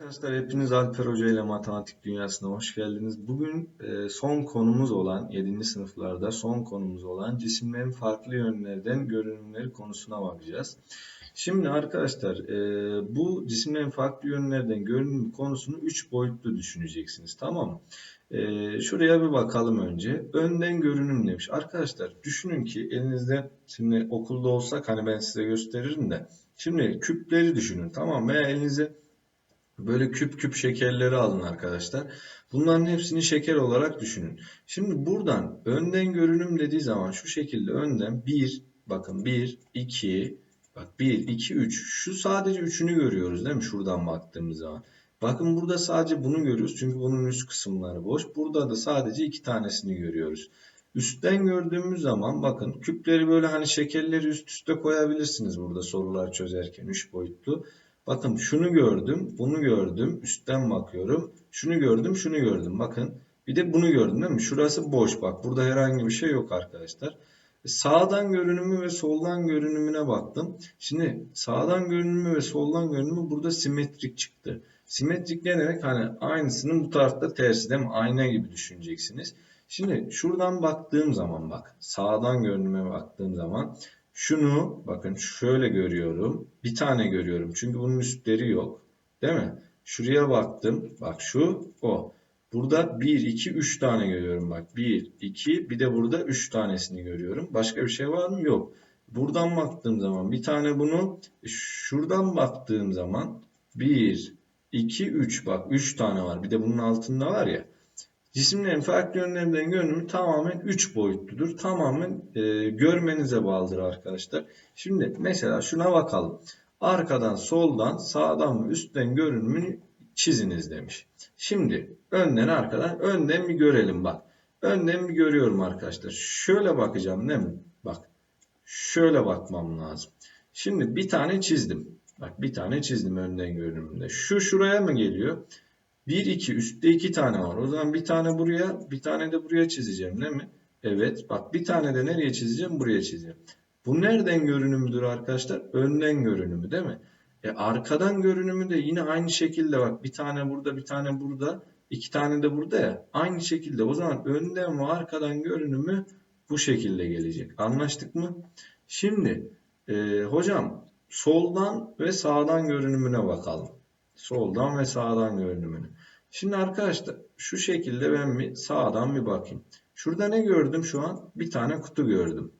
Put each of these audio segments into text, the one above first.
Arkadaşlar hepiniz Alper Hoca ile matematik dünyasına hoş geldiniz. Bugün e, son konumuz olan 7. sınıflarda son konumuz olan cisimlerin farklı yönlerden görünümleri konusuna bakacağız. Şimdi arkadaşlar e, bu cisimlerin farklı yönlerden görünümü konusunu 3 boyutlu düşüneceksiniz tamam mı? E, şuraya bir bakalım önce. Önden görünüm demiş. Arkadaşlar düşünün ki elinizde şimdi okulda olsak hani ben size gösteririm de. Şimdi küpleri düşünün tamam mı? Veya elinize Böyle küp küp şekerleri alın arkadaşlar. Bunların hepsini şeker olarak düşünün. Şimdi buradan önden görünüm dediği zaman şu şekilde önden 1 bakın 1 2 bak 1 2 3 şu sadece üçünü görüyoruz değil mi şuradan baktığımız zaman. Bakın burada sadece bunu görüyoruz çünkü bunun üst kısımları boş. Burada da sadece iki tanesini görüyoruz. Üstten gördüğümüz zaman bakın küpleri böyle hani şekerleri üst üste koyabilirsiniz burada sorular çözerken 3 boyutlu. Bakın şunu gördüm, bunu gördüm, üstten bakıyorum. Şunu gördüm, şunu gördüm. Bakın bir de bunu gördüm değil mi? Şurası boş bak. Burada herhangi bir şey yok arkadaşlar. Sağdan görünümü ve soldan görünümüne baktım. Şimdi sağdan görünümü ve soldan görünümü burada simetrik çıktı. Simetrik ne demek? Hani aynısının bu tarafta tersi değil mi? Ayna gibi düşüneceksiniz. Şimdi şuradan baktığım zaman bak. Sağdan görünüme baktığım zaman şunu bakın şöyle görüyorum. Bir tane görüyorum. Çünkü bunun üstleri yok. Değil mi? Şuraya baktım. Bak şu o. Burada 1, 2, 3 tane görüyorum. Bak 1, 2 bir de burada 3 tanesini görüyorum. Başka bir şey var mı? Yok. Buradan baktığım zaman bir tane bunu şuradan baktığım zaman 1, 2, 3 bak 3 tane var. Bir de bunun altında var ya. Cisimlerin farklı yönlerinden görünümü tamamen 3 boyutludur. Tamamen e, görmenize bağlıdır arkadaşlar. Şimdi mesela şuna bakalım. Arkadan, soldan, sağdan ve üstten görünümünü çiziniz demiş. Şimdi önden arkadan, önden bir görelim bak. Önden bir görüyorum arkadaşlar. Şöyle bakacağım değil mi? Bak. Şöyle bakmam lazım. Şimdi bir tane çizdim. Bak bir tane çizdim önden görünümünde. Şu şuraya mı geliyor? 1, 2 üstte 2 tane var. O zaman bir tane buraya bir tane de buraya çizeceğim değil mi? Evet bak bir tane de nereye çizeceğim? Buraya çizeceğim. Bu nereden görünümüdür arkadaşlar? Önden görünümü değil mi? E arkadan görünümü de yine aynı şekilde bak bir tane burada bir tane burada iki tane de burada ya. Aynı şekilde o zaman önden ve arkadan görünümü bu şekilde gelecek. Anlaştık mı? Şimdi e, hocam soldan ve sağdan görünümüne bakalım. Soldan ve sağdan görünümünü. Şimdi arkadaşlar şu şekilde ben bir sağdan bir bakayım. Şurada ne gördüm şu an? Bir tane kutu gördüm.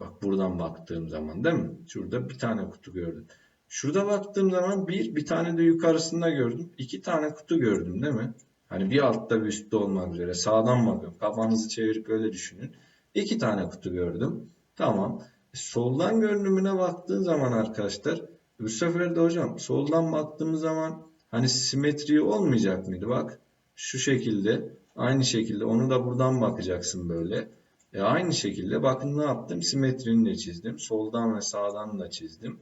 Bak buradan baktığım zaman değil mi? Şurada bir tane kutu gördüm. Şurada baktığım zaman bir, bir tane de yukarısında gördüm. İki tane kutu gördüm değil mi? Hani bir altta bir üstte olmak üzere. Sağdan bakıyorum. Kafanızı çevirip öyle düşünün. İki tane kutu gördüm. Tamam. E, soldan görünümüne baktığın zaman arkadaşlar de hocam soldan baktığımız zaman hani simetri olmayacak mıydı? Bak şu şekilde aynı şekilde onu da buradan bakacaksın böyle. E aynı şekilde bakın ne yaptım? Simetrini de çizdim. Soldan ve sağdan da çizdim.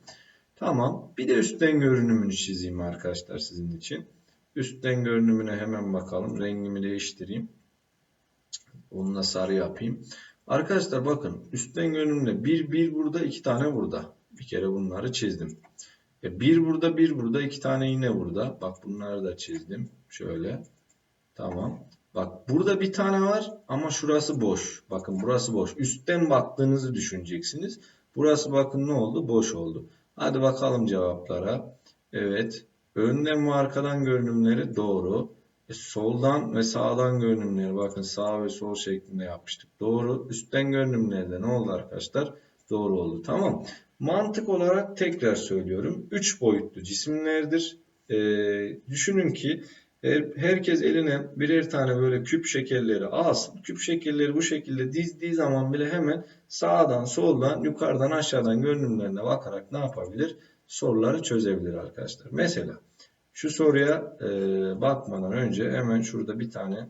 Tamam. Bir de üstten görünümünü çizeyim arkadaşlar sizin için. Üstten görünümüne hemen bakalım. Rengimi değiştireyim. Onunla sarı yapayım. Arkadaşlar bakın üstten görünümde bir, bir burada iki tane burada. Bir kere bunları çizdim. E bir burada, bir burada, iki tane yine burada. Bak bunları da çizdim. Şöyle. Tamam. Bak burada bir tane var ama şurası boş. Bakın burası boş. Üstten baktığınızı düşüneceksiniz. Burası bakın ne oldu? Boş oldu. Hadi bakalım cevaplara. Evet. Önden ve arkadan görünümleri doğru. E, soldan ve sağdan görünümleri bakın sağ ve sol şeklinde yapmıştık. Doğru. Üstten görünümlerde ne oldu arkadaşlar? Doğru oldu. Tamam. Mantık olarak tekrar söylüyorum. 3 boyutlu cisimlerdir. Ee, düşünün ki herkes eline birer tane böyle küp şekerleri alsın. Küp şekerleri bu şekilde dizdiği zaman bile hemen sağdan, soldan, yukarıdan, aşağıdan görünümlerine bakarak ne yapabilir? Soruları çözebilir arkadaşlar. Mesela şu soruya e, bakmadan önce hemen şurada bir tane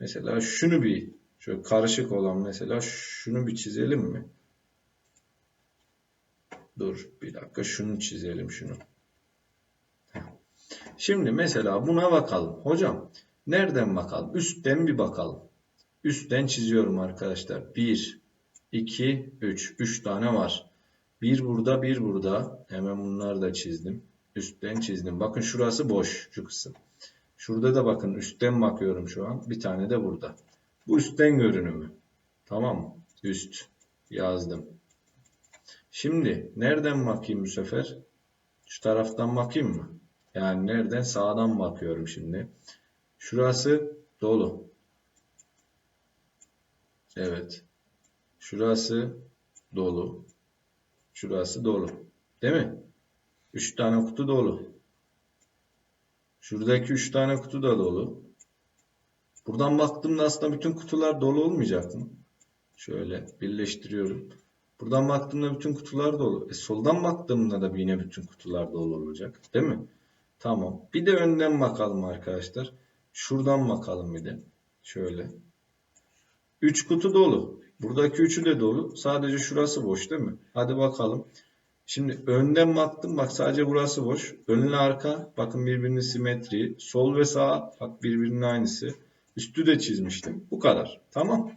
mesela şunu bir şöyle karışık olan mesela şunu bir çizelim mi? Dur bir dakika şunu çizelim şunu. Şimdi mesela buna bakalım. Hocam nereden bakalım? Üstten bir bakalım. Üstten çiziyorum arkadaşlar. 1, 2, 3. 3 tane var. Bir burada bir burada. Hemen bunları da çizdim. Üstten çizdim. Bakın şurası boş şu kısım. Şurada da bakın üstten bakıyorum şu an. Bir tane de burada. Bu üstten görünümü. Tamam mı? Üst yazdım. Şimdi nereden bakayım bu sefer? Şu taraftan bakayım mı? Yani nereden? Sağdan bakıyorum şimdi. Şurası dolu. Evet. Şurası dolu. Şurası dolu. Değil mi? 3 tane kutu dolu. Şuradaki 3 tane kutu da dolu. Buradan baktığımda aslında bütün kutular dolu olmayacak mı? Şöyle birleştiriyorum. Buradan baktığımda bütün kutular dolu. E soldan baktığımda da yine bütün kutular dolu olacak. Değil mi? Tamam. Bir de önden bakalım arkadaşlar. Şuradan bakalım bir de. Şöyle. 3 kutu dolu. Buradaki üçü de dolu. Sadece şurası boş değil mi? Hadi bakalım. Şimdi önden baktım. Bak sadece burası boş. Önle arka. Bakın birbirinin simetri. Sol ve sağ. Bak birbirinin aynısı. Üstü de çizmiştim. Bu kadar. Tamam.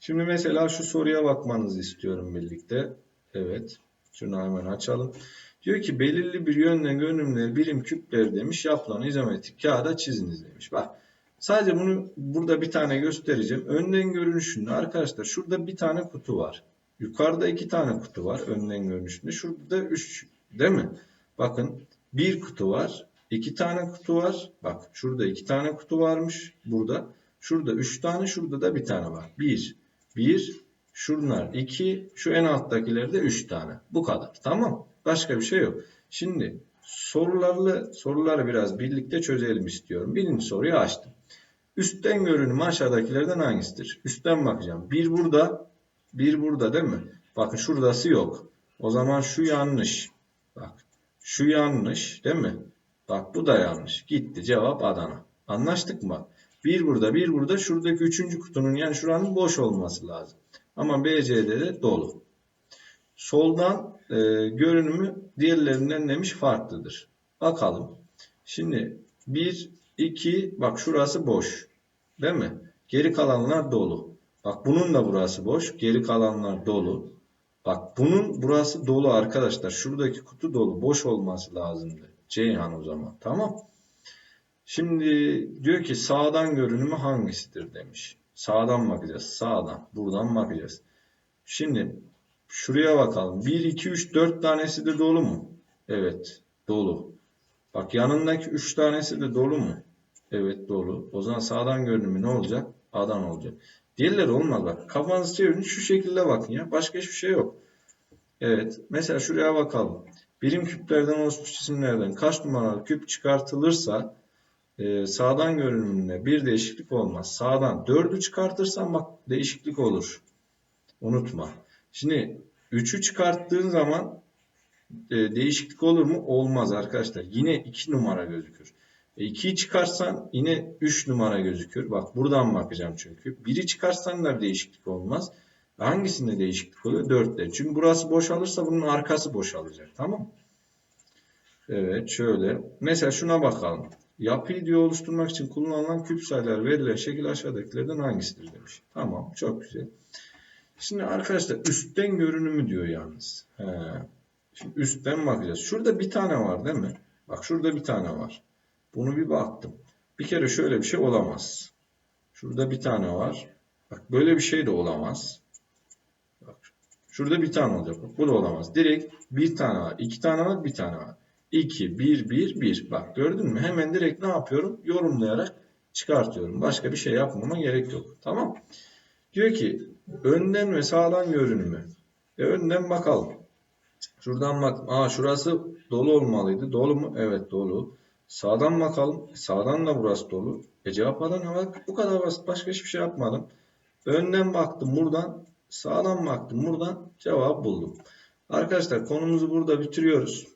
Şimdi mesela şu soruya bakmanızı istiyorum birlikte. Evet. Şunu hemen açalım. Diyor ki belirli bir yönle görünümleri birim küpleri demiş. Yapılan izometrik kağıda çiziniz demiş. Bak sadece bunu burada bir tane göstereceğim. Önden görünüşünde arkadaşlar şurada bir tane kutu var. Yukarıda iki tane kutu var önden görünüşünde. Şurada da üç değil mi? Bakın bir kutu var. iki tane kutu var. Bak şurada iki tane kutu varmış. Burada. Şurada üç tane. Şurada da bir tane var. Bir. Bir. Şunlar iki. Şu en alttakilerde üç tane. Bu kadar. Tamam. Başka bir şey yok. Şimdi sorularla soruları biraz birlikte çözelim istiyorum. Birinci soruyu açtım. Üstten görünüm aşağıdakilerden hangisidir? Üstten bakacağım. Bir burada, bir burada değil mi? Bakın şuradası yok. O zaman şu yanlış. Bak şu yanlış değil mi? Bak bu da yanlış. Gitti cevap Adana. Anlaştık mı? Bir burada bir burada şuradaki üçüncü kutunun yani şuranın boş olması lazım. Ama BC'de de dolu. Soldan e, görünümü diğerlerinden demiş farklıdır. Bakalım. Şimdi 1, 2 bak şurası boş. Değil mi? Geri kalanlar dolu. Bak bunun da burası boş. Geri kalanlar dolu. Bak bunun burası dolu arkadaşlar. Şuradaki kutu dolu. Boş olması lazımdı. Ceyhan o zaman. Tamam. Şimdi diyor ki sağdan görünümü hangisidir demiş. Sağdan bakacağız. Sağdan. Buradan bakacağız. Şimdi şuraya bakalım. 1, 2, 3, 4 tanesi de dolu mu? Evet. Dolu. Bak yanındaki 3 tanesi de dolu mu? Evet dolu. O zaman sağdan görünümü ne olacak? A'dan olacak. Diğerleri olmaz bak. Kafanızı çevirin şu şekilde bakın ya. Başka hiçbir şey yok. Evet. Mesela şuraya bakalım. Birim küplerden oluşmuş cisimlerden kaç numaralı küp çıkartılırsa e, sağdan görünümünde bir değişiklik olmaz. Sağdan 4'ü çıkartırsan bak değişiklik olur. Unutma. Şimdi 3'ü çıkarttığın zaman e, değişiklik olur mu? Olmaz arkadaşlar. Yine 2 numara gözükür. 2'yi e, çıkarsan yine 3 numara gözükür. Bak buradan bakacağım çünkü. 1'i çıkarsan da bir değişiklik olmaz. Hangisinde değişiklik oluyor? 4'te. Çünkü burası boşalırsa bunun arkası boşalacak. Tamam Evet şöyle. Mesela şuna bakalım. Yapıyı diyor oluşturmak için kullanılan küp sayılar verilen şekil aşağıdakilerden hangisidir demiş. Tamam çok güzel. Şimdi arkadaşlar üstten görünümü diyor yalnız. He. Şimdi üstten bakacağız. Şurada bir tane var değil mi? Bak şurada bir tane var. Bunu bir baktım. Bir kere şöyle bir şey olamaz. Şurada bir tane var. Bak böyle bir şey de olamaz. Bak şurada bir tane olacak. Bak, bu da olamaz. Direkt bir tane var. iki tane var. Bir tane var. 2, 1, 1, 1. Bak gördün mü? Hemen direkt ne yapıyorum? Yorumlayarak çıkartıyorum. Başka bir şey yapmama gerek yok. Tamam. Diyor ki önden ve sağdan görünümü. E önden bakalım. Şuradan bak. Aa şurası dolu olmalıydı. Dolu mu? Evet dolu. Sağdan bakalım. Sağdan da burası dolu. E cevap Adana bak. Bu kadar basit. Başka hiçbir şey yapmadım. Önden baktım buradan. Sağdan baktım buradan. Cevap buldum. Arkadaşlar konumuzu burada bitiriyoruz.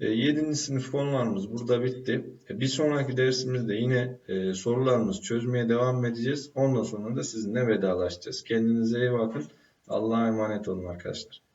7. E, sınıf konularımız burada bitti. E, bir sonraki dersimizde yine e, sorularımızı çözmeye devam edeceğiz. Ondan sonra da sizinle vedalaşacağız. Kendinize iyi bakın. Allah'a emanet olun arkadaşlar.